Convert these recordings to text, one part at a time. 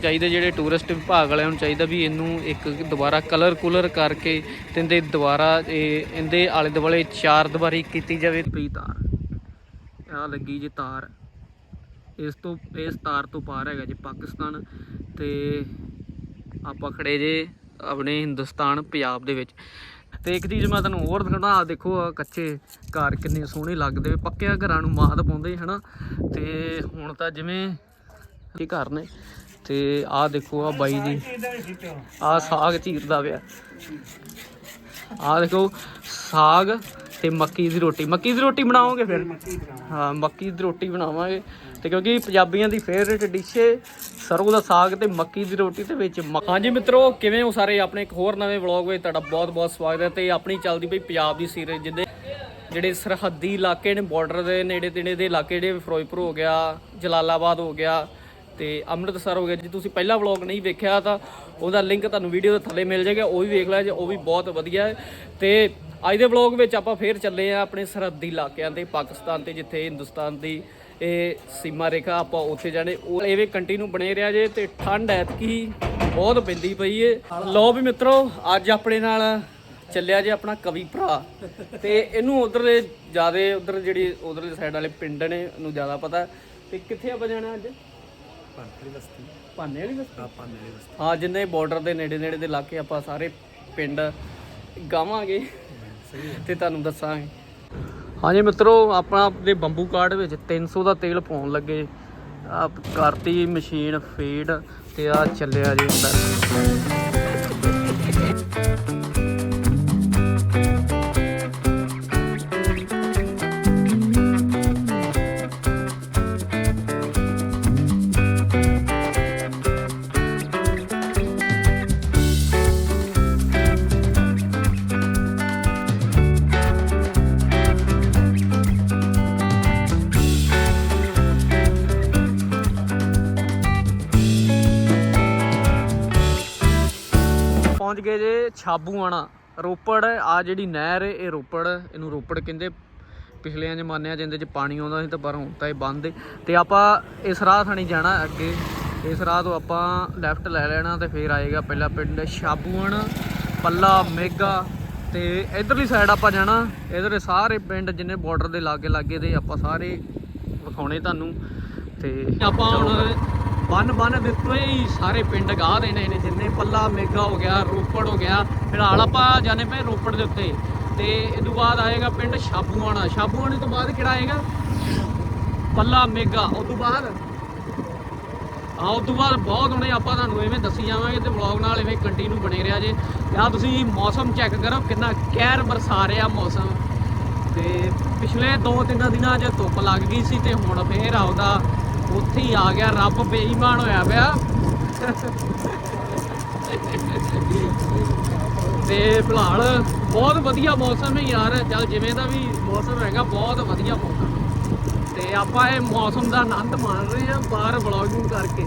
ਚਾਹੀਦਾ ਜਿਹੜੇ ਟੂਰਿਸਟ ਵਿਭਾਗ ਵਾਲਿਆਂ ਨੂੰ ਚਾਹੀਦਾ ਵੀ ਇਹਨੂੰ ਇੱਕ ਦੁਬਾਰਾ ਕਲਰ ਕੂਲਰ ਕਰਕੇ ਤੇ ਦੁਬਾਰਾ ਇਹ, ਇਹਦੇ ਆਲੇ ਦੁਆਲੇ ਚਾਰ ਦੀਵਾਰੀ ਕੀਤੀ ਜਾਵੇ। ਪਈ ਤਾਰ। ਆ ਲੱਗੀ ਜੀ ਤਾਰ। ਇਸ ਤੋਂ, ਇਸ ਤਾਰ ਤੋਂ ਪਾਰ ਹੈਗਾ ਜੀ ਪਾਕਿਸਤਾਨ ਤੇ ਆਪਾਂ ਖੜੇ ਜੇ ਆਪਣੇ ਹਿੰਦੁਸਤਾਨ, ਪੰਜਾਬ ਦੇ ਵਿੱਚ। ਤੇ ਇੱਕ ਚੀਜ਼ ਮੈਂ ਤੁਹਾਨੂੰ ਹੋਰ ਦਿਖਾਉਣਾ ਆ ਦੇਖੋ ਆ ਕੱਚੇ ਘਰ ਕਿੰਨੇ ਸੋਹਣੇ ਲੱਗਦੇ ਵੇ ਪੱਕਿਆਂ ਘਰਾਂ ਨੂੰ ਮਾਤ ਪਾਉਂਦੇ, ਹਨਾ? ਤੇ ਹੁਣ ਤਾਂ ਜਿਵੇਂ ਇਹ ਘਰ ਨੇ ਤੇ ਆਹ ਦੇਖੋ ਆ ਬਾਈ ਜੀ ਆਹ ਸਾਗ ਚੀਰਦਾ ਪਿਆ। ਆਹ ਦੇਖੋ, ਸਾਗ ਤੇ ਮੱਕੀ ਦੀ ਰੋਟੀ। ਮੱਕੀ ਦੀ ਰੋਟੀ ਬਣਾਓਗੇ ਫਿਰ? ਹਾਂ, ਮੱਕੀ ਦੀ ਰੋਟੀ ਬਣਾਵਾਂਗੇ। ਤੇ ਕਿਉਂਕਿ ਪੰਜਾਬੀਆਂ ਦੀ ਫੇਵਰੇਟ ਡਿਸ਼ ਹੈ ਸਰੋਂ ਦਾ ਸਾਗ ਤੇ ਮੱਕੀ ਦੀ ਰੋਟੀ ਤੇ ਵਿੱਚ ਮੱਖ- ਹਾਂਜੀ ਮਿੱਤਰੋ, ਕਿਵੇਂ ਹੋ ਸਾਰੇ? ਆਪਣੇ ਇੱਕ ਹੋਰ ਨਵੇਂ ਵਲੌਗ ਵਿੱਚ ਤੁਹਾਡਾ ਬਹੁਤ-ਬਹੁਤ ਸਵਾਗਤ ਹੈ ਤੇ ਆਪਣੀ ਚੱਲਦੀ ਪਈ ਪੰਜਾਬ ਦੀ ਸੀਰੀਜ਼ ਜਿਹਦੇ ਜਿਹੜੇ ਸਰਹੱਦੀ ਇਲਾਕੇ ਨੇ ਬਾਰਡਰ ਦੇ ਨੇੜੇ ਤੇੜੇ ਦੇ ਇਲਾਕੇ, ਜਿਹੜੇ ਫਿਰੋਜ਼ਪੁਰ ਹੋ ਗਿਆ, ਜਲਾਲਾਬਾਦ ਹੋ ਗਿਆ ਤੇ ਅੰਮ੍ਰਿਤਸਰ ਹੋ ਗਿਆ। ਜੀ ਤੁਸੀਂ ਪਹਿਲਾ ਵਲੌਗ ਨਹੀਂ ਵੇਖਿਆ ਤਾਂ ਉਹਦਾ ਲਿੰਕ ਤੁਹਾਨੂੰ ਵੀਡੀਓ ਦੇ ਥੱਲੇ ਮਿਲ ਜਾਏਗਾ, ਉਹ ਵੀ ਵੇਖ ਲਿਆ ਜੇ, ਉਹ ਵੀ ਬਹੁਤ ਵਧੀਆ ਹੈ। ਤੇ ਅੱਜ ਦੇ ਵਲੌਗ ਵਿੱਚ ਆਪਾਂ ਫੇਰ ਚੱਲੇ ਆ ਆਪਣੇ ਸਰਹੱਦੀ ਇਲਾਕਿਆਂ ਤੇ, ਪਾਕਿਸਤਾਨ ਤੇ, ਜਿੱਥੇ ਹਿੰਦੁਸਤਾਨ ਦੀ ਇਹ ਸੀਮਾ ਰੇਖਾ ਆਪਾਂ ਉੱਥੇ ਜਾਣੇ। ਉਹ ਐਵੇਂ ਕੰਟੀਨਿਊ ਬਣੇ ਰਿਹਾ ਜੇ ਤੇ ਠੰਡ ਐਤਕੀ ਬਹੁਤ ਪੈਂਦੀ ਪਈ ਏ। ਲੋ ਵੀ ਮਿੱਤਰੋ, ਅੱਜ ਆਪਣੇ ਨਾਲ ਚੱਲਿਆ ਜੇ ਆਪਣਾ ਕਵੀ ਭਰਾ। ਤੇ ਇਹਨੂੰ ਉਧਰ ਦੇ ਜਿਆਦੇ, ਉਧਰ ਜਿਹੜੀ, ਉਧਰਲੀ ਸਾਈਡ ਵਾਲੇ ਪਿੰਡ ਨੇ, ਇਹਨੂੰ ਜ਼ਿਆਦਾ ਪਤਾ। ਤੇ ਕਿੱਥੇ ਆਪਾਂ ਜਾਣਾ ਅੱਜ? ਭਾਨੇ ਵਾਲੀ ਬਸਤੀ? ਹਾਂ ਜਿੰਨੇ ਬਾਰਡਰ ਦੇ ਨੇੜੇ ਨੇੜੇ ਦੇ ਇਲਾਕੇ ਆਪਾਂ ਸਾਰੇ ਪਿੰਡ ਗਾਵਾਂਗੇ ਤੇ ਤੁਹਾਨੂੰ ਦੱਸਾਂਗੇ। ਹਾਂਜੀ ਮਿੱਤਰੋ ਆਪਣਾ ਦੇ ਬੰਬੂ ਕਾਰਡ ਵਿੱਚ 300 ਦਾ ਤੇਲ ਪਾਉਣ ਲੱਗੇ। ਆ ਕਰਤੀ ਮਸ਼ੀਨ ਫੀਡ ਤੇ ਆ ਚੱਲਿਆ ਜੀ ਅੰਦਰ। ਪਹੁੰਚ ਗਏ ਜੇ ਛਾਬੂਆਣਾ। ਰੋਪੜ ਆ ਜਿਹੜੀ ਨਹਿਰ ਇਹ ਰੋਪੜ ਇਹਨੂੰ ਰੋਪੜ ਕਹਿੰਦੇ। ਪਿਛਲੇ ਜ਼ਮਾਨਿਆਂ 'ਚ ਇਹਦੇ 'ਚ ਪਾਣੀ ਆਉਂਦਾ ਸੀ ਤਾਂ ਪਰ ਹੁਣ ਤਾਂ ਇਹ ਬੰਦ ਹੈ ਤੇ ਆਪਾਂ ਇਸ ਰਾਹ ਥਾਣੀ ਜਾਣਾ ਅੱਗੇ। ਇਸ ਰਾਹ ਤੋਂ ਆਪਾਂ ਲੈਫਟ ਲੈ ਲੈਣਾ ਤੇ ਫੇਰ ਆਏਗਾ ਪਹਿਲਾ ਪਿੰਡ ਛਾਬੂਆਣਾ ਪੱਲਾ ਮੇਗਾ ਤੇ ਇਧਰਲੀ ਸਾਈਡ ਆਪਾਂ ਜਾਣਾ। ਇਧਰ ਸਾਰੇ ਪਿੰਡ ਜਿੰਨੇ ਬਾਰਡਰ ਦੇ ਲਾਗੇ ਲਾਗੇ ਦੇ ਆਪਾਂ ਸਾਰੇ ਵਿਖਾਉਣੇ ਤੁਹਾਨੂੰ। ਤੇ ਆਪਾਂ ਹੁਣ ਬੰਨ ਬੰਨ ਦਿੱਤੇ ਹੀ ਸਾਰੇ ਪਿੰਡ ਗਾਹ ਦੇ ਨੇ ਜਿੰਨੇ ਪੱਲਾ ਮੇਗਾ ਹੋ ਗਿਆ, ਰੋਪੜ ਹੋ ਗਿਆ, ਫਿਲਹਾਲ ਆਪਾਂ ਜਾਣੇ ਪਏ ਰੋਪੜ ਦੇ ਉੱਤੇ। ਤੇ ਇਹ ਤੋਂ ਬਾਅਦ ਆਏਗਾ ਪਿੰਡ ਸ਼ਾਬੂਆਣਾ ਛਾਬੂਆਣੇ ਤੋਂ ਬਾਅਦ ਕਿਹੜਾ ਆਏਗਾ? ਪੱਲਾ ਮੇਗਾ। ਉਸ ਤੋਂ ਬਾਅਦ? ਆ ਉਸ ਤੋਂ ਬਾਅਦ ਬਹੁਤ ਹੁਣੇ ਆਪਾਂ ਤੁਹਾਨੂੰ ਐਵੇਂ ਦੱਸੀ ਜਾਵਾਂਗੇ ਤੇ ਵਲੌਗ ਨਾਲ ਐਵੇਂ ਕੰਟੀਨਿਊ ਬਣੇ ਰਿਹਾ ਜੇ। ਆ ਤੁਸੀਂ ਮੌਸਮ ਚੈੱਕ ਕਰੋ ਕਿੰਨਾ ਕਹਿਰ ਬਰਸਾ ਰਿਹਾ ਮੌਸਮ। ਤੇ ਪਿਛਲੇ 2-3 ਦਿਨਾਂ 'ਚ ਧੁੱਪ ਲੱਗ ਗਈ ਸੀ ਤੇ ਹੁਣ ਫੇਰ ਆਉਦਾ ਉੱਥੇ ਹੀ ਆ ਗਿਆ, ਰੱਬ ਬੇਈਮਾਨ ਹੋਇਆ ਪਿਆ। ਤੇ ਫਿਲਹਾਲ ਬਹੁਤ ਵਧੀਆ ਮੌਸਮ ਹੈ ਯਾਰ। ਚੱਲ ਜਿਵੇਂ ਦਾ ਵੀ ਮੌਸਮ ਹੈਗਾ ਬਹੁਤ ਵਧੀਆ ਮੌਸਮ ਤੇ ਆਪਾਂ ਇਹ ਮੌਸਮ ਦਾ ਆਨੰਦ ਮਾਣ ਰਹੇ ਹਾਂ ਬਾਹਰ ਵਲੌਗਿੰਗ ਕਰਕੇ।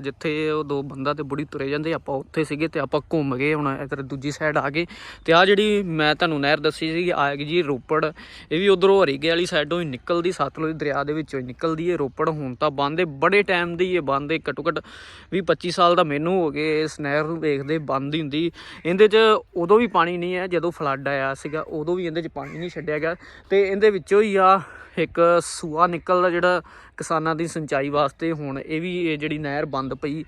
ਜਿੱਥੇ ਉਹ ਦੋ ਬੰਦਾ ਤੇ ਬੁੜੀ ਤੁਰੇ ਜਾਂਦੇ, ਆਪਾਂ ਉੱਥੇ ਸੀਗੇ ਤੇ ਆਪਾਂ ਘੁੰਮ ਗਏ, ਹੁਣ ਇਧਰ ਦੂਜੀ ਸਾਈਡ ਆ ਗਏ। ਤੇ ਆ ਜਿਹੜੀ ਮੈਂ ਤੁਹਾਨੂੰ ਨਹਿਰ ਦੱਸੀ ਸੀ ਆਏਗੀ ਜੀ ਰੋਪੜ। ਇਹ ਵੀ ਉਧਰੋਂ ਹਰੀਕੇ ਵਾਲੀ ਸਾਈਡੋਂ ਹੀ ਨਿਕਲਦੀ, ਸਤਲੁਜ ਦਰਿਆ ਦੇ ਵਿੱਚੋਂ ਹੀ ਨਿਕਲਦੀ ਹੈ ਰੋਪੜ। ਹੁਣ ਤਾਂ ਬੰਦ ਹੈ ਬੜੇ ਟਾਈਮ ਦੀ ਇਹ ਬੰਦ ਹੈ ਘੱਟੋ ਘੱਟ 20 25 ਸਾਲ ਦਾ ਮੈਨੂੰ ਹੋ ਗਏ ਇਸ ਨਹਿਰ ਨੂੰ ਵੇਖਦੇ, ਬੰਦ ਹੀ ਹੁੰਦੀ। ਇਹਦੇ 'ਚ ਉਦੋਂ ਵੀ ਪਾਣੀ ਨਹੀਂ ਹੈ ਜਦੋਂ ਫਲੱਡ ਆਇਆ ਸੀਗਾ, ਉਦੋਂ ਵੀ ਇਹਦੇ 'ਚ ਪਾਣੀ ਨਹੀਂ ਛੱਡਿਆ ਗਿਆ। ਤੇ ਇਹਦੇ ਵਿੱਚੋਂ ਹੀ ਆ ਇੱਕ ਸੂਆ ਨਿਕਲਦਾ, ਜਿਹੜਾ ਕਿਸਾਨਾਂ ਦੀ ਸਿੰਚਾਈ ਵਾਸਤੇ, ਹੁਣ ਇਹ ਵੀ ਇਹ ਜਿਹੜੀ ਨਹਿਰ ਬੰਦ ਬੰਦ ਪਈ।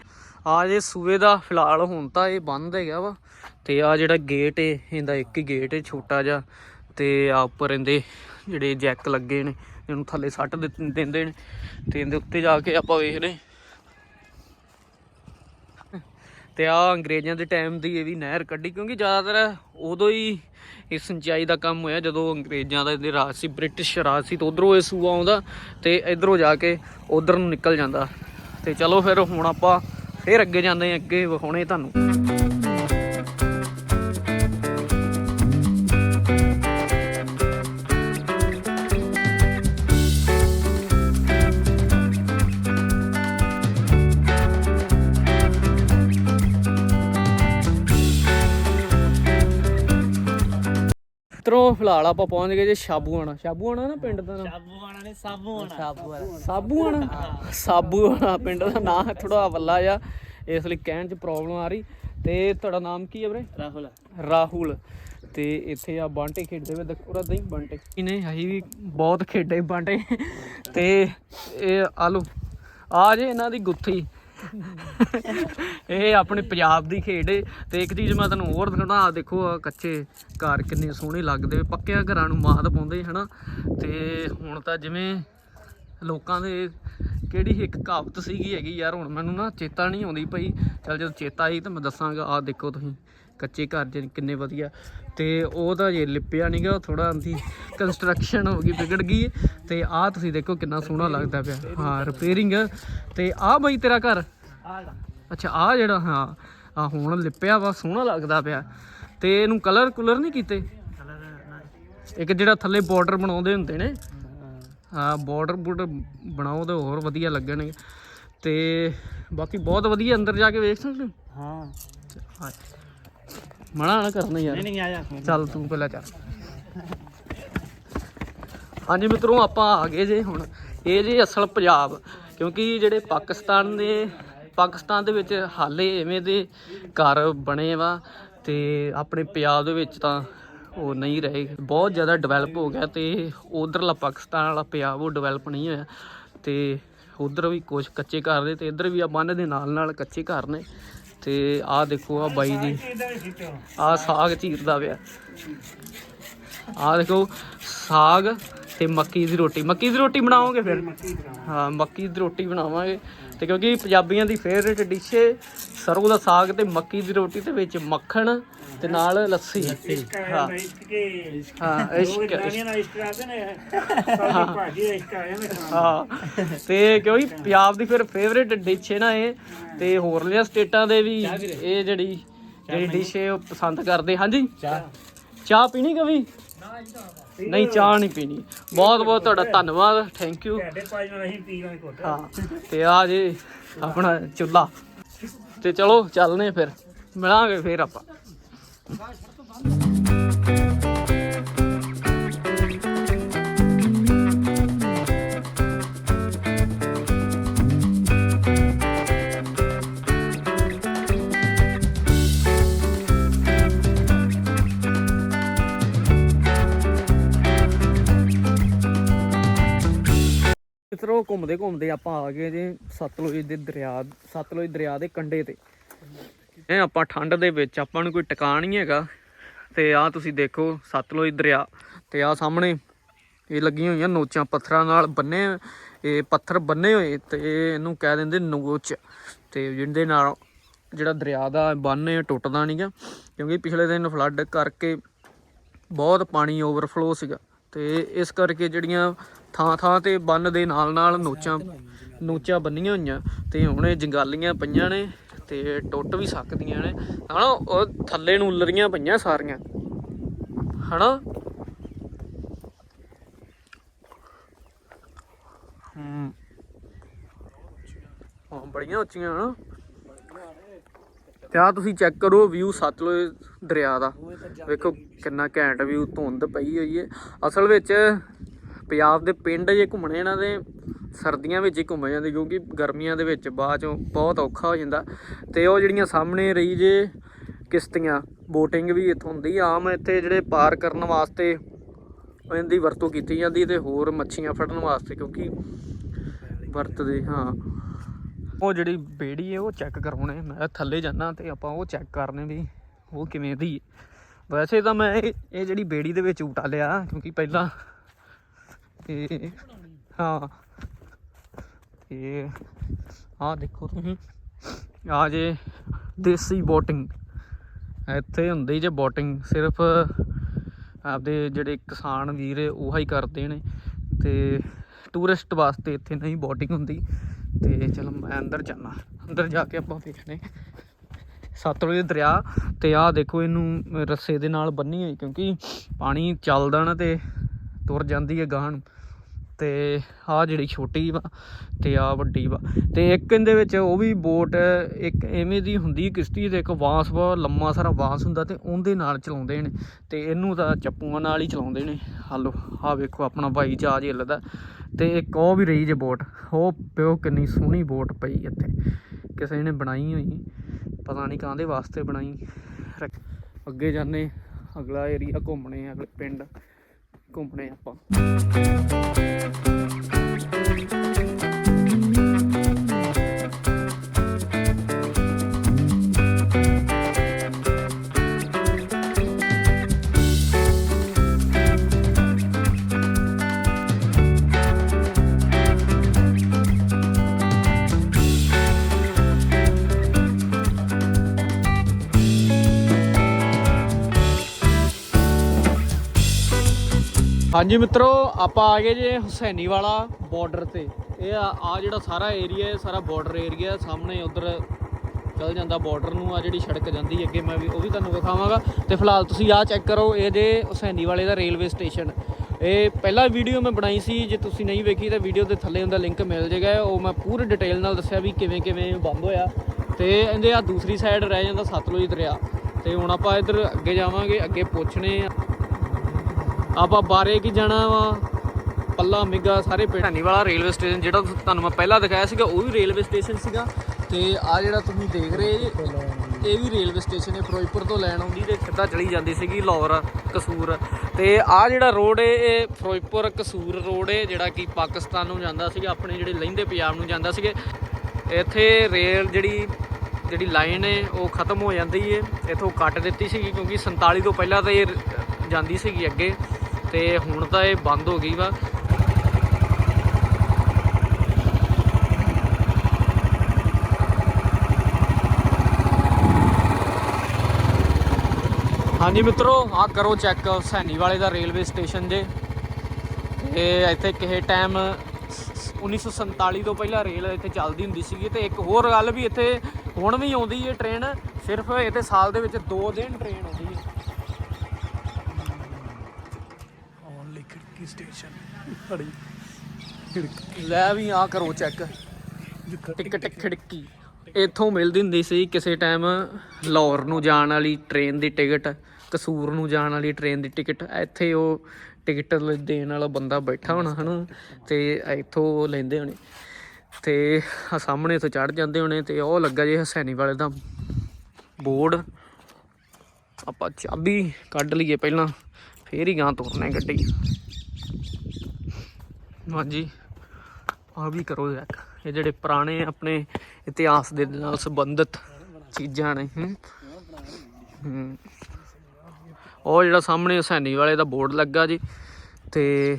ਆ ਜੇ ਸੂਏ ਦਾ ਫਿਲਹਾਲ ਹੁਣ ਤਾਂ ਇਹ ਬੰਦ ਹੈਗਾ ਵਾ। ਤੇ ਆ ਜਿਹੜਾ ਗੇਟ ਏ, ਇਹਦਾ ਇੱਕ ਹੀ ਗੇਟ ਏ ਛੋਟਾ ਜਿਹਾ। ਤੇ ਆ ਉੱਪਰ ਇਹਦੇ ਜਿਹੜੇ ਜੈਕ ਲੱਗੇ ਨੇ, ਇਹਨੂੰ ਥੱਲੇ ਸੱਟ ਦਿੰਦੇ ਨੇ। ਤੇ ਇਹਦੇ ਉੱਤੇ ਜਾ ਕੇ ਆਪਾਂ ਵੇਖਦੇ ਤੇ ਆ ਅੰਗਰੇਜ਼ਾਂ ਦੇ ਟਾਈਮ ਦੀ ਇਹ ਵੀ ਨਹਿਰ ਕੱਢੀ, ਕਿਉਂਕਿ ਜ਼ਿਆਦਾਤਰ ਉਦੋਂ ਹੀ ਇਹ ਸਿੰਚਾਈ ਦਾ ਕੰਮ ਹੋਇਆ, ਜਦੋਂ ਅੰਗਰੇਜ਼ਾਂ ਦਾ ਇਹਦੇ ਰਾਜ ਸੀ, ਬ੍ਰਿਟਿਸ਼ ਰਾਜ ਸੀ, ਤੇ ਉਧਰੋਂ ਇਹ ਸੂਆ ਆਉਂਦਾ ਤੇ ਇਧਰੋਂ ਜਾ ਕੇ ਉਧਰ ਨੂੰ ਨਿਕਲ ਜਾਂਦਾ। ਤੇ ਚਲੋ ਫਿਰ ਹੁਣ ਆਪਾਂ ਫਿਰ ਅੱਗੇ ਜਾਂਦੇ ਹਾਂ ਅੱਗੇ ਵਿਖਾਉਣੇ ਤੁਹਾਨੂੰ। ਮਿੱਤਰੋ ਫਿਲਹਾਲ ਆਪਾਂ ਪਹੁੰਚ ਗਏ ਜੇ ਸਾਬੂਆਣਾ। ਸਾਬੂਆਣਾ ਨਾ ਪਿੰਡ ਦਾ ਨਾਮ? ਸਾਬੂਆਣਾ ਨੇ ਸਾਬੂਆਣਾ। ਸਾਬੂਆਣਾ। ਸਾਬੂਆਣਾ? ਸਾਬੂਆਣਾ ਪਿੰਡ ਦਾ ਨਾਮ ਥੋੜਾ ਵੱਲਾ ਆ ਇਸ ਲਈ ਕਹਿਣ 'ਚ ਪ੍ਰੋਬਲਮ ਆ ਰਹੀ। ਤੇ ਤੁਹਾਡਾ ਨਾਮ ਕੀ ਹੈ ਵੀਰੇ? ਰਾਹੁਲ ਰਾਹੁਲ। ਤੇ ਇੱਥੇ ਆ ਬਾਂਟੇ ਖੇਡਦੇ ਵੇ ਦੇਖੋ ਰਾ ਦਹੀਂ ਬਾਂਟੇ। ਇਹਨੇ ਅਸੀਂ ਵੀ ਬਹੁਤ ਖੇਡੇ ਬਾਂਟੇ। ਤੇ ਇਹ ਆ ਲੋ ਆ ਜੇ ਇਹਨਾਂ ਦੀ ਗੁੱਥੀ। ਇਹ ਆਪਣੇ ਪੰਜਾਬ ਦੀ ਖੇਡ ਏ ਤੇ ਇੱਕ ਚੀਜ਼ ਮੈਂ ਤੁਹਾਨੂੰ ਹੋਰ ਦਿਖਾਉਣਾ। ਆ ਦੇਖੋ ਆ ਕੱਚੇ ਘਰ ਕਿੰਨੇ ਸੋਹਣੇ ਲੱਗਦੇ ਪੱਕਿਆਂ ਘਰਾਂ ਨੂੰ ਮਾਤ ਪਾਉਂਦੇ ਹਨਾ। ਤੇ ਹੁਣ ਤਾਂ ਜਿਵੇਂ ਲੋਕਾਂ ਦੇ ਕਿਹੜੀ ਇੱਕ ਕਹਾਵਤ ਸੀਗੀ ਹੈਗੀ, ਯਾਰ ਹੁਣ ਮੈਨੂੰ ਨਾ ਚੇਤਾ ਨਹੀਂ ਆਉਂਦੀ ਪਈ। ਚਲ ਜਦੋਂ ਚੇਤਾ ਆਈ ਤਾਂ ਮੈਂ ਦੱਸਾਂਗਾ। ਆਹ ਦੇਖੋ ਤੁਸੀਂ ਕੱਚੇ ਘਰ ਜਿਹੇ ਕਿੰਨੇ ਵਧੀਆ। ਤੇ ਉਹ ਤਾਂ ਜੇ ਲਿਪਿਆ ਨਹੀਂਗਾ ਥੋੜਾ ਅੰਦੀ ਕੰਸਟਰਕਸ਼ਨ ਹੋ ਗਈ ਵਿਗੜ ਗਈ। ਤੇ ਆਹ ਤੁਸੀਂ ਦੇਖੋ ਕਿੰਨਾ ਸੋਹਣਾ ਲੱਗਦਾ ਪਿਆ। ਹਾਂ ਰਿਪੇਅਰਿੰਗ ਤੇ ਆਹ ਬਈ ਤੇਰਾ ਘਰ? ਅੱਛਾ ਆਹ ਜਿਹੜਾ ਹਾਂ। ਆ ਹੁਣ ਲਿਪਿਆ ਵਾ ਸੋਹਣਾ ਲੱਗਦਾ ਪਿਆ। ਤੇ ਇਹਨੂੰ ਕਲਰ ਕੁਲਰ ਨਹੀਂ ਕੀਤੇ? ਇੱਕ ਜਿਹੜਾ ਥੱਲੇ ਬਾਰਡਰ ਬਣਾਉਂਦੇ ਹੁੰਦੇ ਨੇ। ਹਾਂ ਬਾਰਡਰ ਬੂਡਰ ਬਣਾਓ ਤੇ ਹੋਰ ਵਧੀਆ ਲੱਗਣਗੇ। ਤੇ ਬਾਕੀ ਬਹੁਤ ਵਧੀਆ ਅੰਦਰ ਜਾ ਕੇ ਵੇਖ ਸਕਦੇ ਹੋ? ਹਾਂ। ਮਨਾ ਨਾ ਕਰਨਾ ਯਾਰ। ਨਹੀਂ ਨਹੀਂ ਆ ਜਾ ਚੱਲ ਤੂੰ ਪਹਿਲਾਂ ਚੱਲ। ਹਾਂਜੀ ਮਿੱਤਰੋ ਆਪਾਂ ਆ ਗਏ ਜੇ ਹੁਣ। ਇਹ ਜੇ ਅਸਲ ਪੰਜਾਬ ਕਿਉਂਕਿ ਜਿਹੜੇ ਪਾਕਿਸਤਾਨ ਦੇ ਪਾਕਿਸਤਾਨ ਦੇ ਵਿੱਚ ਹਾਲੇ ਐਵੇਂ ਦੇ ਘਰ ਬਣੇ ਵਾ ਤੇ ਆਪਣੇ ਪੰਜਾਬ ਦੇ ਵਿੱਚ ਤਾਂ ਉਹ ਨਹੀਂ ਰਹੇ। ਬਹੁਤ ਜ਼ਿਆਦਾ ਡਿਵੈਲਪ ਹੋ ਗਿਆ ਤੇ ਉਧਰਲਾ ਪਾਕਿਸਤਾਨ ਵਾਲਾ ਪੰਜਾਬ ਉਹ ਡਿਵੈਲਪ ਨਹੀਂ ਹੋਇਆ। ਤੇ ਉਧਰ ਵੀ ਕੁਝ ਕੱਚੇ ਘਰ ਨੇ ਤੇ ਇੱਧਰ ਵੀ ਆ ਬੰਨ ਦੇ ਨਾਲ ਨਾਲ ਕੱਚੇ ਘਰ ਨੇ। ਤੇ ਆਹ ਦੇਖੋ ਆ ਬਾਈ ਜੀ ਆ ਸਾਗ ਚੀਰਦਾ ਪਿਆ। ਆ ਦੇਖੋ, ਸਾਗ ਤੇ ਮੱਕੀ ਦੀ ਰੋਟੀ। ਮੱਕੀ ਦੀ ਰੋਟੀ ਬਣਾਓਗੇ ਫਿਰ? ਹਾਂ, ਮੱਕੀ ਦੀ ਰੋਟੀ ਬਣਾਵਾਂਗੇ। ਤੇ ਕਿਉਂਕਿ ਪੰਜਾਬੀਆਂ ਦੀ ਫੇਵਰੇਟ ਡਿਸ਼ ਹੈ ਸਰੋਂ ਦਾ ਸਾਗ ਤੇ ਮੱਕੀ ਦੀ ਰੋਟੀ ਤੇ ਵਿੱਚ ਮੱਖਣ ਤੇ ਨਾਲ ਲੱਸੀ। ਹਾਂ। ਹਾਂ ਇਸ਼ਕ। ਹਾਂ। ਤੇ ਕਿਉਂਕਿ ਪੰਜਾਬ ਦੀ ਫਿਰ ਫੇਵਰੇਟ ਡਿਸ਼ ਹੈ ਨਾ ਇਹ ਤੇ ਹੋਰਲੀਆਂ ਸਟੇਟਾਂ ਦੇ ਵੀ ਇਹ ਜਿਹੜੀ ਜਿਹੜੀ ਡਿਸ਼ ਹੈ ਉਹ ਪਸੰਦ ਕਰਦੇ। ਹਾਂਜੀ? ਚਾਹ। ਚਾਹ ਪੀਣੀ ਕਵੀ? ਨਹੀਂ ਚਾਹ ਨਹੀਂ ਪੀਣੀ। ਬਹੁਤ ਬਹੁਤ ਤੁਹਾਡਾ ਧੰਨਵਾਦ। ਥੈਂਕ ਯੂ ਹਾਂ। ਤੇ ਆ ਜੇ ਆਪਣਾ ਚੁੱਲਾ। ਤੇ ਚਲੋ ਚੱਲਨੇ ਫਿਰ। ਮਿਲਾਂਗੇ ਫਿਰ ਆਪਾਂ। ਮਿੱਤਰੋ ਘੁੰਮਦੇ ਘੁੰਮਦੇ ਆਪਾਂ ਆ ਗਏ ਜੇ ਸਤਲੁਜ ਦੇ ਦਰਿਆ ਸਤਲੁਜ ਦਰਿਆ ਦੇ ਕੰਢੇ ਤੇ। ਇਹ ਆਪਾਂ ਠੰਡ ਦੇ ਵਿੱਚ, ਆਪਾਂ ਨੂੰ ਕੋਈ ਟਿਕਾ ਨਹੀਂ ਹੈਗਾ। ਤੇ ਆ ਤੁਸੀਂ ਦੇਖੋ, ਸਤਲੁਜ ਦਰਿਆ। ਤੇ ਆ ਸਾਹਮਣੇ, ਇਹ ਲੱਗੀਆਂ ਹੋਈਆਂ ਨੋਚਾਂ, ਪੱਥਰਾਂ ਨਾਲ ਬੰਨੇ, ਇਹ ਪੱਥਰ ਬੰਨੇ ਹੋਏ, ਤੇ ਇਹਨੂੰ ਕਹਿ ਦਿੰਦੇ ਨੋਚ। ਤੇ ਜਿਹਦੇ ਨਾਲ ਜਿਹੜਾ ਦਰਿਆ ਦਾ ਬੰਨ ਹੈ ਟੁੱਟਦਾ ਨਹੀਂਗਾ ਕਿਉਂਕਿ ਪਿਛਲੇ ਦਿਨ ਫਲੱਡ ਕਰਕੇ ਬਹੁਤ ਪਾਣੀ ਓਵਰਫਲੋ ਸੀਗਾ। ਤੇ ਇਸ ਕਰਕੇ ਜਿਹੜੀਆਂ ਥਾਂ ਥਾਂ ਤੇ ਬੰਨ ਦੇ ਨਾਲ ਨਾਲ ਨੋਚਾਂ ਨੋਚਾਂ ਬੰਨੀਆਂ ਹੋਈਆਂ। ਤੇ ਹੁਣ ਇਹ ਜੰਗਾਲੀਆਂ ਪਈਆਂ ਨੇ। ਤੇ ਟੁੱਟ ਵੀ ਸਕਦੀਆਂ ਨੇ। ਹਨਾ, ਉਹ ਥੱਲੇ ਨੂੰ ਉਲਰੀਆਂ ਪਈਆਂ ਸਾਰੀਆਂ। ਹਨਾ? ਹੂੰ। ਹਾਂ, ਬੜੀਆਂ ਉੱਚੀਆਂ ਹਨਾ। ਤੇ ਆ ਤੁਸੀਂ ਚੈੱਕ ਕਰੋ, ਵਿਊ ਸਤਲੁਜ ਦਰਿਆ ਦਾ। ਵੇਖੋ ਕਿੰਨਾ ਘੈਂਟ ਵਿਊ, ਧੁੰਦ ਪਈ ਹੋਈ ਹੈ ਅਸਲ ਵਿੱਚ ਪੰਜਾਬ ਦੇ ਪਿੰਡ ਜੇ ਘੁੰਮਣੇ ਇਹਨਾਂ ਦੇ ਸਰਦੀਆਂ ਵਿੱਚ ਹੀ ਘੁੰਮੇ ਜਾਂਦੇ, ਕਿਉਂਕਿ ਗਰਮੀਆਂ ਦੇ ਵਿੱਚ ਬਾਅਦ ਚੋਂ ਬਹੁਤ ਔਖਾ ਹੋ ਜਾਂਦਾ। ਤੇ ਉਹ ਜਿਹੜੀਆਂ ਸਾਹਮਣੇ ਰਹੀ ਜੇ ਕਿਸ਼ਤੀਆਂ ਬੋਟਿੰਗ ਵੀ ਇੱਥੋਂ ਹੁੰਦੀ ਆਮ ਇੱਥੇ ਜਿਹੜੇ ਪਾਰ ਕਰਨ ਵਾਸਤੇ ਇਹਦੀ ਵਰਤੋਂ ਕੀਤੀ ਜਾਂਦੀ ਤੇ ਹੋਰ ਮੱਛੀਆਂ ਫੜਨ ਵਾਸਤੇ, ਕਿਉਂਕਿ ਵਰਤਦੇ, ਹਾਂ। ਉਹ ਜਿਹੜੀ ਬੇੜੀ ਹੈ ਉਹ ਚੈੱਕ ਕਰਾਉਣੇ ਮੈਂ ਥੱਲੇ ਜਾਣਾ ਤੇ ਆਪਾਂ ਉਹ ਚੈੱਕ ਕਰਨੇ ਵੀ ਉਹ ਕਿਵੇਂ ਦੀ ਵੈਸੇ ਤਾਂ ਮੈਂ ਇਹ ਇਹ ਜਿਹੜੀ ਬੇੜੀ ਦੇ ਵਿੱਚ ਉਟਾ ਲਿਆ, ਕਿਉਂਕਿ ਪਹਿਲਾਂ ਇਹ, ਹਾਂ। ਇਹ ਆਹ ਦੇਖੋ ਤੁਸੀਂ। ਆ ਜੇ ਦੇਸੀ ਬੋਟਿੰਗ ਇੱਥੇ ਹੁੰਦੀ ਜੇ ਬੋਟਿੰਗ ਸਿਰਫ ਆਪਦੇ ਜਿਹੜੇ ਕਿਸਾਨ ਵੀਰ ਹੈ ਉਹ ਹੀ ਕਰਦੇ ਨੇ। ਤੇ ਟੂਰਿਸਟ ਵਾਸਤੇ ਇੱਥੇ ਨਹੀਂ ਬੋਟਿੰਗ ਹੁੰਦੀ। ਤੇ ਚਲੋ ਮੈਂ ਅੰਦਰ ਜਾਣਾ ਅੰਦਰ ਜਾ ਕੇ ਆਪਾਂ ਵੇਖਣੇ ਸਤਲੁਜ ਦਰਿਆ ਤੇ ਆਹ ਦੇਖੋ ਇਹਨੂੰ ਰੱਸੇ ਦੇ ਨਾਲ ਬੰਨੀ ਹੋਈ ਕਿਉਂਕਿ ਪਾਣੀ ਚੱਲਦਾ ਨਾ ਤੇ ਤੁਰ ਜਾਂਦੀ ਹੈ ਗਾਂ ਤੇ ਆ ਜਿਹੜੀ ਛੋਟੀ ਵਾ ਤੇ ਆ ਵੱਡੀ ਵਾ। ਤੇ ਇੱਕ ਇਹਦੇ ਵਿੱਚ ਉਹ ਵੀ ਬੋਟ, ਇੱਕ ਐਵੇਂ ਦੀ ਹੁੰਦੀ ਕਿਸ਼ਤੀ ਤੇ ਇੱਕ ਵਾਂਸ ਵਾ, ਲੰਮਾ ਸਾਰਾ ਵਾਂਸ ਹੁੰਦਾ ਤੇ ਉਹਦੇ ਨਾਲ ਚਲਾਉਂਦੇ ਨੇ ਤੇ ਇਹਨੂੰ ਤਾਂ ਚੱਪੂਆਂ ਨਾਲ ਹੀ ਚਲਾਉਂਦੇ ਨੇ। ਹਾਲੋ ਆ ਵੇਖੋ ਆਪਣਾ ਭਾਈ ਜਹਾਜ਼ ਹਿੱਲਦਾ ਤੇ ਇੱਕ ਉਹ ਵੀ ਰਹੀ ਜੇ ਬੋਟ, ਉਹ ਪਿਓ ਕਿੰਨੀ ਸੋਹਣੀ ਬੋਟ ਪਈ ਇੱਥੇ। ਕਿਸੇ ਨੇ ਬਣਾਈ ਹੋਈ, ਪਤਾ ਨਹੀਂ ਕਾਹਦੇ ਵਾਸਤੇ ਬਣਾਈ। ਰੱਖ- ਅੱਗੇ ਜਾਂਦੇ, ਅਗਲਾ ਏਰੀਆ ਘੁੰਮਣੇ ਅਗਲੇ ਪਿੰਡ ਘੁੰਮਣੇ ਆਪਾਂ। you ਹਾਂਜੀ ਮਿੱਤਰੋ, ਆਪਾਂ ਆ ਗਏ ਜੇ ਹੁਸੈਨੀ ਵਾਲਾ ਬਾਰਡਰ ਤੇ। ਇਹ ਆ ਆਹ ਜਿਹੜਾ ਸਾਰਾ ਏਰੀਆ ਹੈ, ਸਾਰਾ ਬਾਰਡਰ ਏਰੀਆ ਸਾਹਮਣੇ ਉਧਰ ਚਲ ਜਾਂਦਾ ਬਾਰਡਰ ਨੂੰ, ਆ ਜਿਹੜੀ ਸੜਕ ਜਾਂਦੀ ਅੱਗੇ, ਮੈਂ ਵੀ ਉਹ ਵੀ ਤੁਹਾਨੂੰ ਵਿਖਾਵਾਂਗਾ। ਤੇ ਫਿਲਹਾਲ ਤੁਸੀਂ ਆਹ ਚੈੱਕ ਕਰੋ, ਇਹ ਜੇ ਹੁਸੈਨੀ ਵਾਲੇ ਦਾ ਰੇਲਵੇ ਸਟੇਸ਼ਨ ਇਹ ਪਹਿਲਾ ਵੀਡੀਓ ਮੈਂ ਬਣਾਈ ਸੀ, ਜੇ ਤੁਸੀਂ ਨਹੀਂ ਵੇਖੀ ਤਾਂ ਵੀਡੀਓ ਦੇ ਥੱਲੇ ਹੁੰਦਾ ਲਿੰਕ ਮਿਲ ਜਾਏਗਾ ਉਹ ਮੈਂ ਪੂਰੀ ਡਿਟੇਲ ਨਾਲ ਦੱਸਿਆ ਵੀ ਕਿਵੇਂ ਕਿਵੇਂ ਬੰਬ ਹੋਇਆ। ਤੇ ਇਹਦੇ ਆ ਦੂਸਰੀ ਸਾਈਡ ਰਹਿ ਜਾਂਦਾ ਸਤਲੁਜ ਦਰਿਆ। ਤੇ ਹੁਣ ਆਪਾਂ ਇੱਧਰ ਅੱਗੇ ਜਾਵਾਂਗੇ, ਅੱਗੇ ਪੁੱਛਣੇ ਆ। ਆਪਾਂ ਬਾਰੇ ਕੀ ਜਾਣਾ ਵਾ? ਪੱਲਾ ਮਿੱਗਾ ਸਾਰੇ ਪਿੰਡਾਨੀ ਵਾਲਾ ਰੇਲਵੇ ਸਟੇਸ਼ਨ ਜਿਹੜਾ ਤੁਹਾਨੂੰ ਮੈਂ ਪਹਿਲਾਂ ਦਿਖਾਇਆ ਸੀਗਾ ਉਹ ਵੀ ਰੇਲਵੇ ਸਟੇਸ਼ਨ ਸੀਗਾ। ਤੇ ਆ ਜਿਹੜਾ ਤੁਸੀਂ ਦੇਖ ਰਹੇ ਜੀ, ਇਹ ਵੀ ਰੇਲਵੇ ਸਟੇਸ਼ਨ ਹੈ ਫਿਰੋਜ਼ਪੁਰ ਤੋਂ ਲੈਣ ਆਉਂਦੀ ਤੇ ਸਿੱਧਾ ਚਲੀ ਜਾਂਦੀ ਸੀਗੀ ਲਾਹੌਰ ਕਸੂਰ। ਤੇ ਆ ਜਿਹੜਾ ਰੋਡ ਹੈ ਇਹ ਫਿਰੋਜ਼ਪੁਰ ਕਸੂਰ ਰੋਡ ਹੈ ਜਿਹੜਾ ਕਿ ਪਾਕਿਸਤਾਨ ਨੂੰ ਜਾਂਦਾ ਸੀਗਾ ਆਪਣੇ ਜਿਹੜੇ ਲਹਿੰਦੇ ਪੰਜਾਬ ਨੂੰ ਜਾਂਦਾ ਸੀਗੇ। ਇੱਥੇ ਰੇਲ ਜਿਹੜੀ ਜਿਹੜੀ ਲਾਈਨ ਹੈ ਉਹ ਖਤਮ ਹੋ ਜਾਂਦੀ ਹੈ। ਇਥੋਂ ਕੱਟ ਦਿੱਤੀ ਸੀਗੀ ਕਿਉਂਕਿ 47 ਤੋਂ ਪਹਿਲਾਂ ਤਾਂ ਇਹ ਜਾਂਦੀ ਸੀਗੀ ਅੱਗੇ। ਤੇ ਹੁਣ ਤਾਂ ਇਹ ਬੰਦ ਹੋ ਗਈ ਵਾ। ਹਾਂਜੀ ਮਿੱਤਰੋ, ਆ ਕਰੋ ਚੈੱਕ ਸੈਣੀ ਵਾਲੇ ਦਾ ਰੇਲਵੇ ਸਟੇਸ਼ਨ ਜੇ। ਤੇ ਇੱਥੇ ਕਿਸੇ ਟਾਈਮ 1947 ਤੋਂ ਪਹਿਲਾਂ ਰੇਲ ਇੱਥੇ ਚੱਲਦੀ ਹੁੰਦੀ ਸੀਗੀ ਤੇ ਇੱਕ ਹੋਰ ਗੱਲ ਵੀ ਇੱਥੇ ਹੁਣ ਵੀ ਆਉਂਦੀ ਹੈ ਟ੍ਰੇਨ ਸਿਰਫ ਇਹਦੇ ਸਾਲ ਦੇ ਵਿੱਚ 2 ਦਿਨ ਟ੍ਰੇਨ ਆਉਂਦੀ ਹੈ ਓਨਲੀ ਖਿੜਕੀ ਸਟੇਸ਼ਨ ਖੜੀ ਲੈ ਵੀ ਆ ਕਰੋ ਚੈੱਕ ਟਿਕਟ ਖਿੜਕੀ। ਇੱਥੋਂ ਮਿਲਦੀ ਹੁੰਦੀ ਸੀ ਕਿਸੇ ਟਾਈਮ ਲਾਹੌਰ ਨੂੰ ਜਾਣ ਵਾਲੀ ਟ੍ਰੇਨ ਦੀ ਟਿਕਟ ਕਸੂਰ ਨੂੰ ਜਾਣ ਵਾਲੀ ਟ੍ਰੇਨ ਦੀ ਟਿਕਟ ਇੱਥੇ ਉਹ ਟਿਕਟ ਦੇਣ ਵਾਲਾ ਬੰਦਾ ਬੈਠਾ ਹੋਣਾ ਹਨਾ? ਤੇ ਇੱਥੋਂ ਲੈਂਦੇ ਹੋਣੇ। ਤੇ ਆ ਸਾਹਮਣੇ ਤੋਂ ਚੜ ਜਾਂਦੇ ਹੋਣੇ ਤੇ ਉਹ ਲੱਗਾ ਜੇ ਹਸੈਨੀ ਵਾਲੇ ਦਾ ਬੋਰਡ। ਆਪਾਂ ਚਾਬੀ ਕੱਢ ਲਈਏ ਪਹਿਲਾਂ ਫੇਰ ਹੀ ਗਾਂ ਤੁਰਨਾ ਗੱਡੀ। ਹਾਂਜੀ। ਆ ਵੀ ਕਰੋ ਚੈੱਕ ਇਹ ਜਿਹੜੇ ਪੁਰਾਣੇ ਆਪਣੇ ਇਤਿਹਾਸ ਦੇ ਨਾਲ ਸੰਬੰਧਿਤ ਚੀਜ਼ਾਂ ਨੇ, ਹੂੰ। ਉਹ ਜਿਹੜਾ ਸਾਹਮਣੇ ਹੁਸੈਨੀ ਵਾਲੇ ਦਾ ਬੋਰਡ ਲੱਗਾ ਜੀ, ਤੇ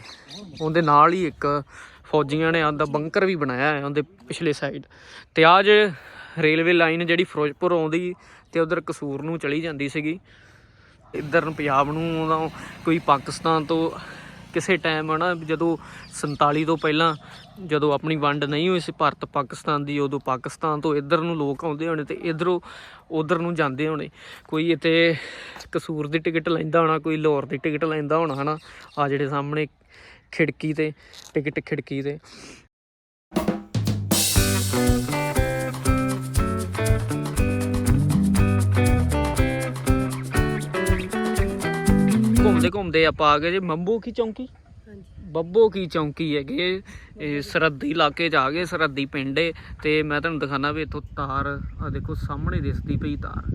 ਉਹਦੇ ਨਾਲ ਹੀ ਇੱਕ ਫੌਜੀਆਂ ਨੇ ਆਂਦਾ ਬੰਕਰ ਵੀ ਬਣਾਇਆ ਹੈ ਉਹਦੇ ਪਿਛਲੇ ਸਾਈਡ ਤੇ ਆ ਜੇ ਰੇਲਵੇ ਲਾਈਨ ਜਿਹੜੀ ਫਿਰੋਜ਼ਪੁਰ ਆਉਂਦੀ ਤੇ ਉਧਰ ਕਸੂਰ ਨੂੰ ਚਲੀ ਜਾਂਦੀ ਸੀਗੀ। ਇੱਧਰ ਨੂੰ ਪੰਜਾਬ ਨੂੰ ਉਦੋਂ ਕੋਈ ਪਾਕਿਸਤਾਨ ਤੋਂ ਕਿਸੇ ਟਾਈਮ ਹਨਾ ਜਦੋਂ 47 ਤੋਂ ਪਹਿਲਾਂ ਜਦੋਂ ਆਪਣੀ ਵੰਡ ਨਹੀਂ ਹੋਈ ਸੀ ਭਾਰਤ ਪਾਕਿਸਤਾਨ ਦੀ, ਉਦੋਂ ਪਾਕਿਸਤਾਨ ਤੋਂ ਇੱਧਰ ਨੂੰ ਲੋਕ ਆਉਂਦੇ ਹੋਣੇ ਤੇ ਇੱਧਰੋਂ ਉਧਰ ਨੂੰ ਜਾਂਦੇ ਹੋਣੇ। ਕੋਈ ਇੱਥੇ ਕਸੂਰ ਦੀ ਟਿਕਟ ਲੈਂਦਾ ਹੋਣਾ, ਕੋਈ ਲਾਹੌਰ ਦੀ ਟਿਕਟ ਲੈਂਦਾ ਹੋਣਾ, ਹਨਾ, ਆ ਜਿਹੜੇ ਸਾਹਮਣੇ ਖਿੜਕੀ ਤੇ, ਟਿਕਟ ਖਿੜਕੀ ਤੇ। ਘੁੰਮਦੇ ਘੁੰਮਦੇ ਆਪਾਂ ਆ ਗਏ ਜੀ ਮੰਬੂ ਕੀ ਚੌਂਕੀ? ਬੱਬੋ ਕੀ ਚੌਂਕੀ ਹੈਗੇ ਇਹ ਸਰਹੱਦੀ ਇਲਾਕੇ 'ਚ ਆ ਗਏ ਸਰਹੱਦੀ ਪਿੰਡ ਏ। ਤੇ ਮੈਂ ਤੁਹਾਨੂੰ ਦਿਖਾਣਾ ਵੀ ਇੱਥੋਂ ਤਾਰ ਆ ਦੇਖੋ ਸਾਹਮਣੇ ਦਿਸਦੀ ਪਈ ਤਾਰ।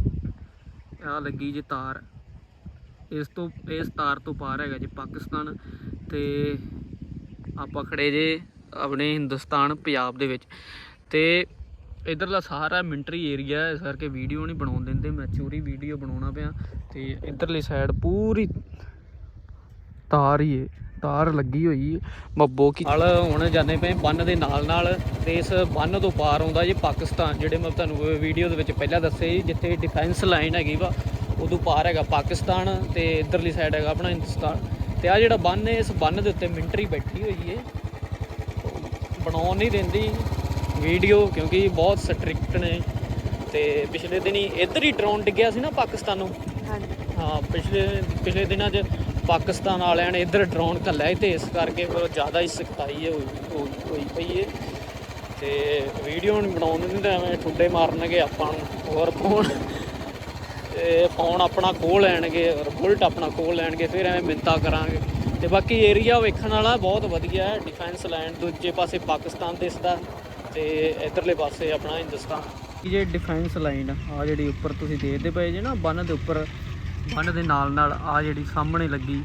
ਆ ਲੱਗੀ ਜੀ ਤਾਰ। ਇਸ ਤੋਂ ਇਸ ਤਾਰ ਤੋਂ ਪਾਰ ਹੈਗਾ ਜੀ ਪਾਕਿਸਤਾਨ। ਤੇ ਆਪਾਂ ਖੜੇ ਜੇ ਆਪਣੇ ਹਿੰਦੁਸਤਾਨ ਪੰਜਾਬ ਦੇ ਵਿੱਚ। ਤੇ ਇਧਰਲਾ ਸਾਰਾ ਮਿੰਟਰੀ ਏਰੀਆ ਇਸ ਕਰਕੇ ਵੀਡੀਓ ਨਹੀਂ ਬਣਾਉਣ ਦਿੰਦੇ। ਮੈਂ ਚੋਰੀ ਵੀਡੀਓ ਬਣਾਉਣਾ ਪਿਆ। ਤੇ ਇਧਰਲੀ ਸਾਈਡ ਪੂਰੀ ਤਾਰ ਹੀ ਏ ਤਾਰ ਲੱਗੀ ਹੋਈ ਮੱਬੋ ਕੀ ਨਾਲ ਹੁਣ ਜਾਂਦੇ ਪਏ ਬੰਨ ਦੇ ਨਾਲ ਨਾਲ ਤੇ ਇਸ ਬੰਨ ਤੋਂ ਪਾਰ ਆਉਂਦਾ ਜੀ ਪਾਕਿਸਤਾਨ ਜਿਹੜੇ ਮੈਂ ਤੁਹਾਨੂੰ ਵੀਡੀਓ ਦੇ ਵਿੱਚ ਪਹਿਲਾਂ ਦੱਸੇ ਸੀ ਜਿੱਥੇ ਡਿਫੈਂਸ ਲਾਈਨ ਹੈਗੀ ਵਾ ਉਦੋਂ ਪਾਰ ਹੈਗਾ ਪਾਕਿਸਤਾਨ ਤੇ ਇਧਰਲੀ ਸਾਈਡ ਹੈਗਾ ਆਪਣਾ ਹਿੰਦੁਸਤਾਨ। ਤੇ ਆ ਜਿਹੜਾ ਬੰਨ ਹੈ ਇਸ ਬੰਨ ਦੇ ਉੱਤੇ ਮਿਲਟਰੀ ਬੈਠੀ ਹੋਈ ਏ। ਬਣਾਉਣ ਨਹੀਂ ਦਿੰਦੀ ਵੀਡੀਓ ਕਿਉਂਕਿ ਬਹੁਤ ਸਟ੍ਰਿਕਟ ਨੇ। ਤੇ ਪਿਛਲੇ ਦਿਨੀ ਇੱਧਰ ਹੀ ਡਰੋਨ ਡਿੱਗਿਆ ਸੀ ਨਾ ਪਾਕਿਸਤਾਨ। ਨੂੰ ਹਾਂਜੀ। ਹਾਂ ਪਿਛਲੇ ਪਿਛਲੇ ਦਿਨਾਂ 'ਚ ਪਾਕਿਸਤਾਨ ਵਾਲਿਆਂ ਨੇ ਇੱਧਰ ਡਰੋਨ ਘੱਲਿਆ ਤੇ ਇਸ ਕਰਕੇ ਫਿਰ ਜ਼ਿਆਦਾ ਹੀ ਸਖਤਾਈ ਹੋਈ ਹੋਈ ਪਈ ਹੈ ਤੇ ਵੀਡੀਓ ਨਹੀਂ ਬਣਾਉਣ ਤਾਂ ਐਵੇਂ ਠੁੱਡੇ ਮਾਰਨਗੇ ਆਪਾਂ ਨੂੰ, ਹੋਰ ਫੋਨ ਤੇ ਫੋਨ ਆਪਣਾ ਖੋਹ ਲੈਣਗੇ, ਔਰ ਬੁਲਟ ਆਪਣਾ ਖੋਹ ਲੈਣਗੇ, ਫਿਰ ਐਵੇਂ ਮਿੰਤਾ ਕਰਾਂਗੇ। ਤੇ ਬਾਕੀ ਏਰੀਆ ਵੇਖਣ ਵਾਲਾ ਬਹੁਤ ਵਧੀਆ ਹੈ ਡਿਫੈਂਸ ਲਾਈਨ ਦੂਜੇ ਪਾਸੇ ਪਾਕਿਸਤਾਨ ਦਿਸਦਾ ਤੇ ਇਧਰਲੇ ਪਾਸੇ ਆਪਣਾ ਹਿੰਦੁਸਤਾਨ। ਇਹ ਜੇ ਡਿਫੈਂਸ ਲਾਈਨ ਆ ਜਿਹੜੀ ਉੱਪਰ ਤੁਸੀਂ ਦੇਖਦੇ ਪਏ ਜੇ ਨਾ, ਬੰਨ ਦੇ ਉੱਪਰ ਬੰਨ ਦੇ ਨਾਲ ਨਾਲ ਆ ਜਿਹੜੀ ਸਾਹਮਣੇ ਲੱਗੀ,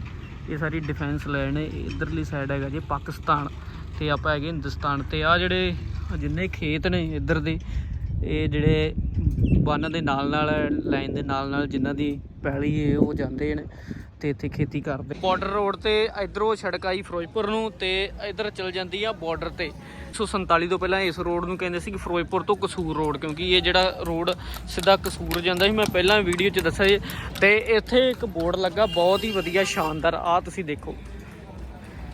ਇਹ ਸਾਰੀ ਡਿਫੈਂਸ ਲਾਈਨ ਹੈ ਇਧਰਲੀ ਸਾਈਡ ਹੈਗਾ ਜੀ, ਪਾਕਿਸਤਾਨ ਤੇ ਆਪਾਂ ਹੈਗੇ ਹਿੰਦੁਸਤਾਨ ਤੇ। ਆ ਜਿਹੜੇ ਜਿੰਨੇ ਖੇਤ ਨੇ ਇੱਧਰ ਦੇ, ਇਹ ਜਿਹੜੇ ਬੰਨ ਦੇ ਨਾਲ ਨਾਲ ਲਾਈਨ ਦੇ ਨਾਲ ਨਾਲ ਜਿਨ੍ਹਾਂ ਦੀ ਪੈਲੀ ਉਹ ਜਾਂਦੇ ਨੇ। ਤੇ ਇੱਥੇ ਖੇਤੀ ਕਰਦੇ। ਬਾਰਡਰ ਰੋਡ ਤੇ ਇਧਰੋਂ ਸੜਕ ਆਈ ਫਿਰੋਜ਼ਪੁਰ ਨੂੰ ਤੇ ਇਧਰ ਚਲ ਜਾਂਦੀ ਆ ਬਾਰਡਰ ਤੇ। 147 ਤੋਂ ਪਹਿਲਾਂ ਇਸ ਰੋਡ ਨੂੰ ਕਹਿੰਦੇ ਸੀ ਕਿ ਫਿਰੋਜ਼ਪੁਰ ਤੋਂ ਕਸੂਰ ਰੋਡ, ਕਿਉਂਕਿ ਇਹ ਜਿਹੜਾ ਰੋਡ ਸਿੱਧਾ ਕਸੂਰ ਜਾਂਦਾ ਸੀ, ਮੈਂ ਪਹਿਲਾਂ ਵੀਡੀਓ 'ਚ ਦੱਸਿਆ ਸੀ। ਤੇ ਇੱਥੇ ਇੱਕ ਬੋਰਡ ਲੱਗਾ, ਬਹੁਤ ਹੀ ਵਧੀਆ, ਸ਼ਾਨਦਾਰ। ਆ ਤੁਸੀਂ ਦੇਖੋ।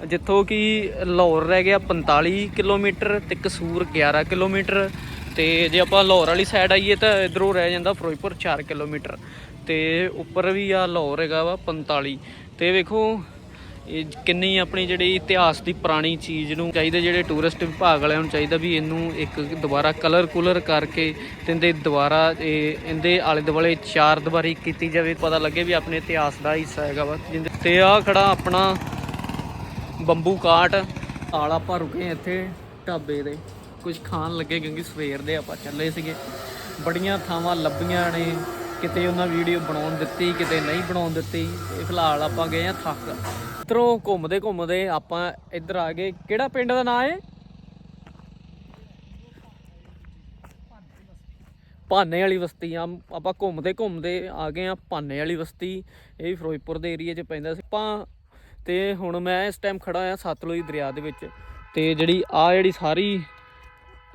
ਜਿੱਥੋਂ ਕਿ ਲਾਹੌਰ ਰਹਿ ਗਿਆ 45 ਕਿਲੋਮੀਟਰ ਤੇ ਕਸੂਰ 11 ਕਿਲੋਮੀਟਰ। ਤੇ ਜੇ ਆਪਾਂ ਲਾਹੌਰ ਵਾਲੀ ਸਾਈਡ ਆਈਏ ਤਾਂ ਇਧਰੋਂ ਰਹਿ ਜਾਂਦਾ ਫਿਰੋਜ਼ਪੁਰ 4 ਕਿਲੋਮੀਟਰ। ਤੇ ਉੱਪਰ ਵੀ ਆ ਲਾਹੌਰ ਹੈਗਾ ਵਾ 45 ਤੇ ਵੇਖੋ, ਇਹ ਕਿੰਨੀ ਆਪਣੀ ਜਿਹੜੀ ਇਤਿਹਾਸ ਦੀ ਪੁਰਾਣੀ ਚੀਜ਼ ਨੂੰ ਚਾਹੀਦਾ ਜਿਹੜੇ ਟੂਰਿਸਟ ਵਿਭਾਗ ਵਾਲਿਆਂ ਨੂੰ ਚਾਹੀਦਾ ਵੀ ਇਹਨੂੰ ਇੱਕ ਦੁਬਾਰਾ ਕਲਰ ਕੂਲਰ ਕਰਕੇ ਤੇ ਇਹਦੇ ਦੁਬਾਰਾ ਇਹ, ਇਹਦੇ ਆਲੇ ਦੁਆਲੇ ਚਾਰ ਦੀਵਾਰੀ ਕੀਤੀ ਜਾਵੇ, ਪਤਾ ਲੱਗੇ ਵੀ ਆਪਣੇ ਇਤਿਹਾਸ ਦਾ ਹਿੱਸਾ ਹੈਗਾ ਵਾ। ਜਿਹਦੇ- ਤੇ ਆ ਖੜਾ ਆਪਣਾ ਬੰਬੂ ਕਾਟ। ਆਲ ਆਪਾਂ ਰੁਕੇ ਇੱਥੇ ਢਾਬੇ ਦੇ। ਕੁਝ ਖਾਣ ਲੱਗੇ ਕਿਉਂਕਿ ਸਵੇਰ ਦੇ ਆਪਾਂ ਚੱਲੇ ਸੀਗੇ। ਬੜੀਆਂ ਥਾਵਾਂ ਲੱਭੀਆਂ ਨੇ। ਕਿਤੇ ਉਹਨਾਂ ਵੀਡੀਓ ਬਣਾਉਣ ਦਿੱਤੀ, ਕਿਤੇ ਨਹੀਂ ਬਣਾਉਣ ਦਿੱਤੀ। ਤੇ ਫਿਲਹਾਲ ਆਪਾਂ ਗਏ ਆ ਥੱਕ। ਇੱਧਰੋਂ ਘੁੰਮਦੇ ਘੁੰਮਦੇ ਆਪਾਂ ਇੱਧਰ ਆ ਗਏ। ਕਿਹੜਾ ਪਿੰਡ ਦਾ ਨਾਂ ਹੈ ਭਾਨੇ ਵਾਲੀ ਬਸਤੀ। ਆ ਆਪਾਂ ਘੁੰਮਦੇ ਘੁੰਮਦੇ ਆ ਗਏ ਆ ਭਾਨੇ ਵਾਲੀ ਬਸਤੀ। ਇਹ ਵੀ ਫਿਰੋਜ਼ਪੁਰ ਦੇ ਏਰੀਆ 'ਚ ਪੈਂਦਾ ਸੀ। ਆਪਾਂ ਤੇ ਹੁਣ ਮੈਂ ਇਸ ਟਾਈਮ ਖੜਾ ਆ ਸਤਲੁਜ ਦਰਿਆ ਦੇ ਵਿੱਚ। ਤੇ ਜਿਹੜੀ ਆ ਜਿਹੜੀ ਸਾਰੀ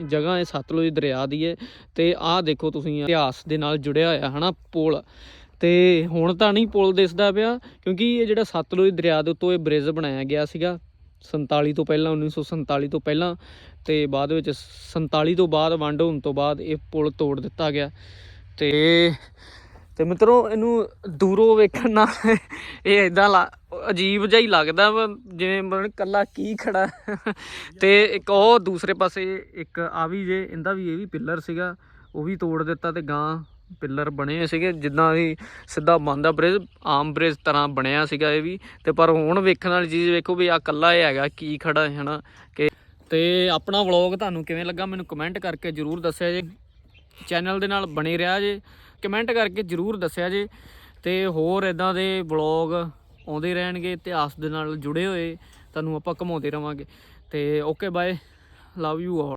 ਜਗ੍ਹਾ ਇਹ ਸਤਲੁਜ ਦਰਿਆ ਦੀ ਹੈ ਤੇ ਆਹ ਦੇਖੋ ਤੁਸੀਂ ਇਤਿਹਾਸ ਦੇ ਨਾਲ ਜੁੜਿਆ ਹੋਇਆ, ਹਨਾ, ਪੁਲ। ਤੇ ਹੁਣ ਤਾਂ ਨਹੀਂ ਪੁਲ ਦਿਸਦਾ ਪਿਆ, ਕਿਉਂਕਿ ਇਹ ਜਿਹੜਾ ਸਤਲੁਜ ਦਰਿਆ ਦੇ ਉੱਤੋਂ ਇਹ ਬ੍ਰਿਜ ਬਣਾਇਆ ਗਿਆ ਸੀਗਾ 47 ਤੋਂ ਪਹਿਲਾਂ 1947 ਤੋਂ ਪਹਿਲਾਂ ਤੇ ਬਾਅਦ ਵਿੱਚ 47 ਤੋਂ ਬਾਅਦ, ਵੰਡ ਹੋਣ ਤੋਂ ਬਾਅਦ ਇਹ ਪੁਲ ਤੋੜ ਦਿੱਤਾ ਗਿਆ। ਤੇ ਤੇ ਮਿੱਤਰੋ, ਇਹਨੂੰ ਦੂਰੋਂ ਵੇਖਣ ਨਾਲ ਇਹ ਇਦਾਂ ਅਜੀਬ ਜਿਹਾ ਹੀ ਲੱਗਦਾ ਵਾ, ਜਿਵੇਂ ਮਤਲਬ ਕੱਲਾ ਕੀ ਖੜਾ। ਤੇ ਇੱਕ ਉਹ ਦੂਸਰੇ ਪਾਸੇ ਇੱਕ ਆ ਵੀ ਜੇ, ਇਹਦਾ ਵੀ ਇਹ ਵੀ ਪਿੱਲਰ ਸੀਗਾ, ਉਹ ਵੀ ਤੋੜ ਦਿੱਤਾ ਤੇ ਗਾਂ ਪਿੱਲਰ ਬਣੇ ਸੀਗੇ, ਜਿੱਦਾਂ ਵੀ ਸਿੱਧਾ ਬੰਦਾ ਬ੍ਰਿਜ, ਆਮ ਬ੍ਰਿਜ ਤਰ੍ਹਾਂ ਬਣਿਆ ਸੀਗਾ ਇਹ ਵੀ। ਤੇ ਪਰ ਹੁਣ ਵੇਖਣ ਵਾਲੀ ਚੀਜ਼ ਵੇਖੋ ਵੀ ਆ ਕੱਲਾ ਇਹ ਹੈਗਾ, ਕੀ ਖੜਾ ਹੈ ਨਾ ਕਿ ਤੇ ਆਪਣਾ ਵਲੌਗ ਤੁਹਾਨੂੰ ਕਿਵੇਂ ਲੱਗਾ, ਮੈਨੂੰ ਕਮੈਂਟ ਕਰਕੇ ਜਰੂਰ ਦੱਸਿਆ ਜੇ। ਚੈਨਲ ਦੇ ਨਾਲ ਬਣੇ ਰਿਹਾ ਜੇ। ਕਮੈਂਟ ਕਰਕੇ ਜਰੂਰ ਦੱਸਿਆ ਜੇ ਤੇ ਹੋਰ ਇਦਾਂ ਦੇ ਵਲੌਗ ਆਉਂਦੇ ਰਹਿਣਗੇ, ਇਤਿਹਾਸ ਦੇ ਨਾਲ ਜੁੜੇ ਹੋਏ, ਤੁਹਾਨੂੰ ਆਪਾਂ ਘਮਾਉਂਦੇ ਰਵਾਂਗੇ। ਤੇ okay bye love you all